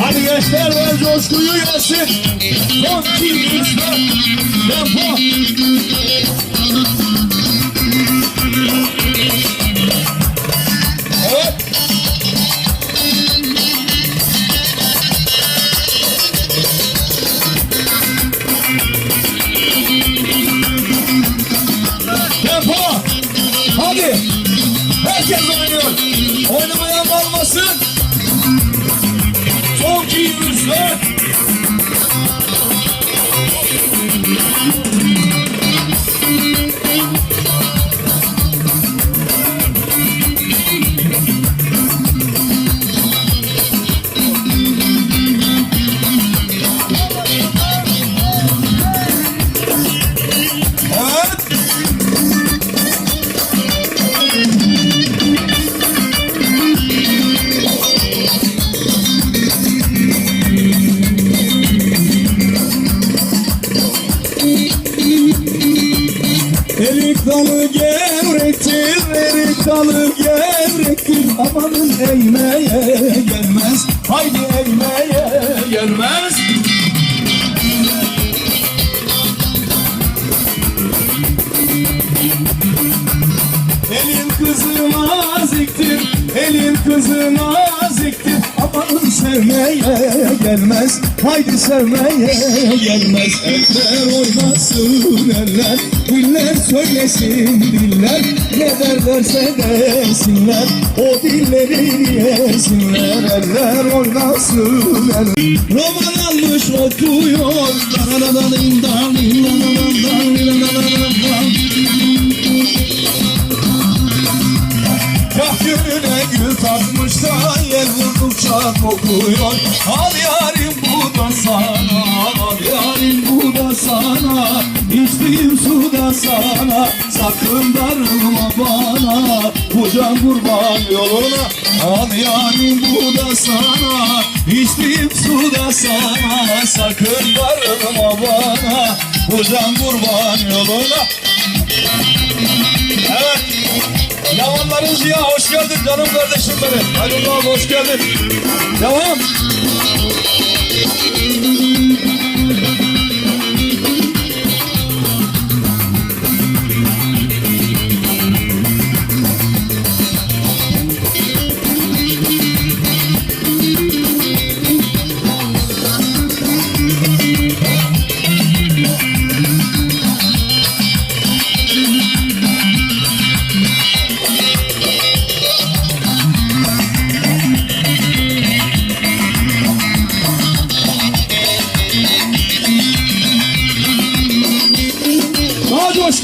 Hadi gençler ver coşkuyu gelsin. Son üç, dört. Tempo. Evet. Tempo. Hadi. Herkes oynuyor. Oynamayan kalmasın. Son iki, dalı gevrektir Amanın eğmeye gelmez, haydi eğmeye gelmez. Elin kızı naziktir, elin kızı naziktir sevmeye gelmez, haydi sevmeye gelmez. Eller oynasın eller, diller söylesin diller. Ne derlerse desinler, o dilleri yesinler. Eller oynasın eller. Roman almış okuyor. Dararadan indan, indan, indan, Kah gönüle gül takmış vurdukça kokuyor? Al yarim bu da sana Al yarim bu da sana. İçtiğim su da sana Sakın darılma bana. Bu can kurban yoluna Al yarim bu da sana. İçtiğim su da sana Sakın darılma bana. Bu can kurban yoluna. Evet Yamanların Ziya hoş geldin canım kardeşim benim. Halilullah hoş geldin. Devam.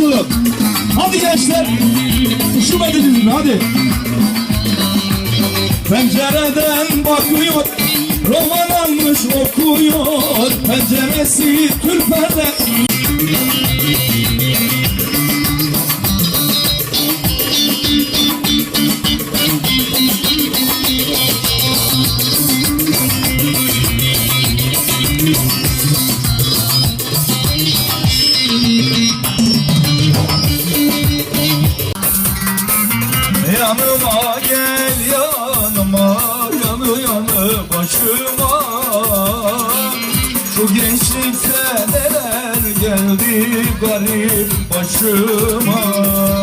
Coşkulu. Hadi gençler. Üşümediniz mi? Hadi. Pencereden bakıyor. Roman almış okuyor. Penceresi türperde. Yanıma gel yanıma yanı yanı başıma. Şu gençlikte neler geldi garip başıma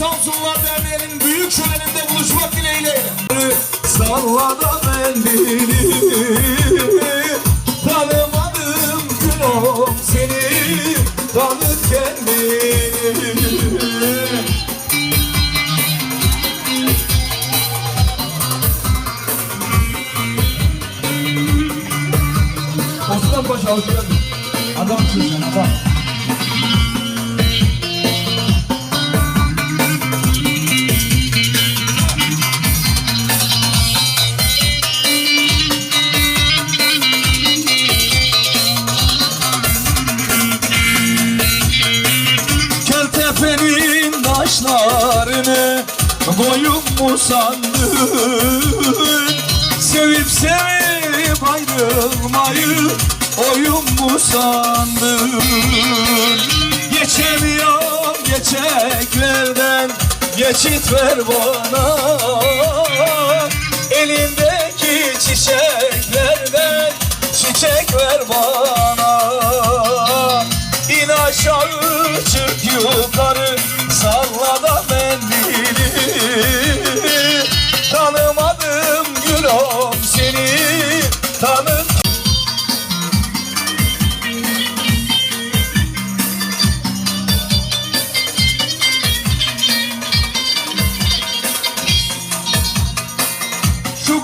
Samsunlar Derneği'nin büyük şöleninde buluşmak dileğiyle. Sallada mendili Tanımadım günahım seni Tanırken beni Osman Paşa hoş geldin. Adamsın sen adam. Boyum mu Sevip sevip ayrılmayı Oyun mu sandın? Geçemiyorum geçeklerden Geçit ver bana. Elindeki çiçeklerden Çiçek ver bana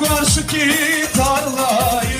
Şu karşıki tarlayı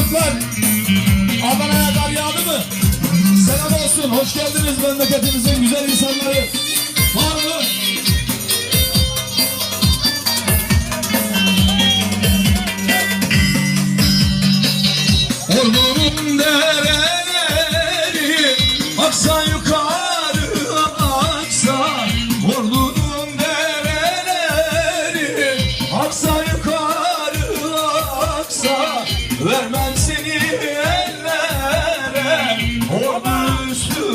Yolculuklar. Adana'ya kar yağdı mı? Selam olsun. Hoş geldiniz memleketimizin güzel insanları. Var mı? Ormanın dereleri aksa yukarı aksa Ordunun dereleri aksa yukarı aksa Vermem Who's?